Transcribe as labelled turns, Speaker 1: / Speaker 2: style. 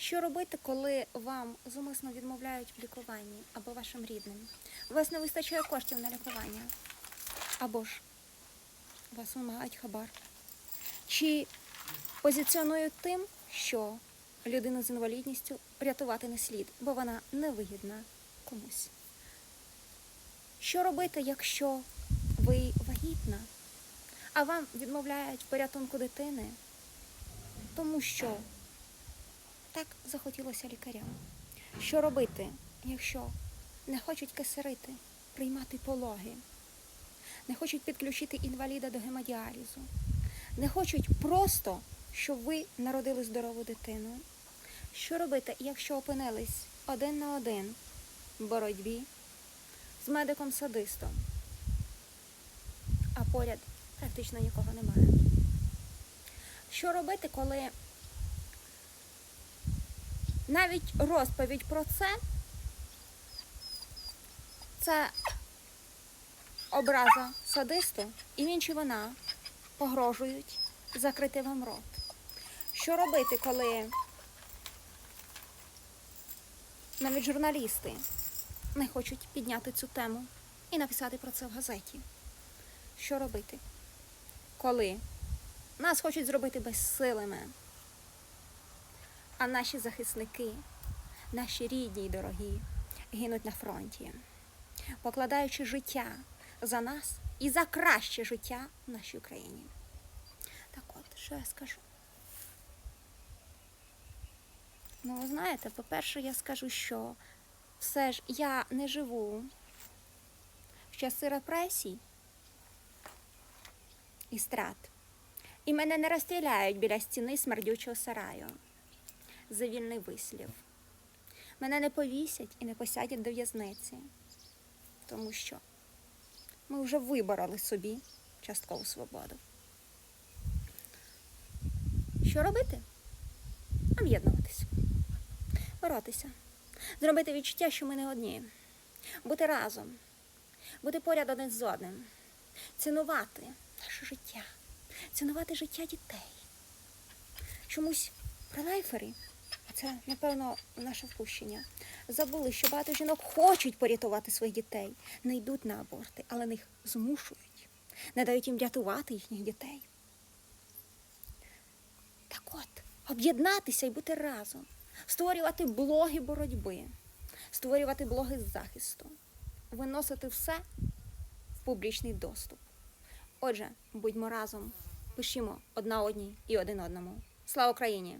Speaker 1: Що робити, коли вам зумисно відмовляють в лікуванні або вашим рідним? У вас не вистачає коштів на лікування? Або ж вас вимагають хабар? Чи позиціонують тим, що людину з інвалідністю рятувати не слід, бо вона невигідна комусь? Що робити, якщо ви вагітна, а вам відмовляють порятунку дитини, тому що так захотілося лікарям? Що робити, якщо не хочуть кисарити, приймати пологи, не хочуть підключити інваліда до гемодіалізу, не хочуть просто, щоб ви народили здорову дитину? Що робити, якщо опинились один на один в боротьбі з медиком-садистом, а поряд практично нікого немає? Що робити, коли навіть розповідь про це це образа садисту, і він чи вона погрожують закрити вам рот. Що робити, коли навіть журналісти не хочуть підняти цю тему і написати про це в газеті? Що робити, коли нас хочуть зробити безсилими, а наші захисники, наші рідні й дорогі, гинуть на фронті, покладаючи життя за нас і за краще життя в нашій Україні. Так от, що я скажу? Ну, ви знаєте, по-перше, я скажу, що все ж я не живу в часи репресій і страт. І мене не розстріляють біля стіни смердючого сараю за вільний вислів. Мене не повісять і не посадять до в'язниці, тому що ми вже вибороли собі часткову свободу. Що робити? Об'єднуватися, боротися, зробити відчуття, що ми не одні, бути разом, бути поряд один з одним, цінувати наше життя, цінувати життя дітей. Чомусь пролайфери, а це, напевно, наше впущення, забули, що багато жінок хочуть порятувати своїх дітей, не йдуть на аборти, але них змушують, не дають їм рятувати їхніх дітей. Так от, об'єднатися і бути разом, створювати блоги боротьби, створювати блоги захисту, виносити все в публічний доступ. Отже, будьмо разом, пишімо одна одній і один одному. Слава Україні!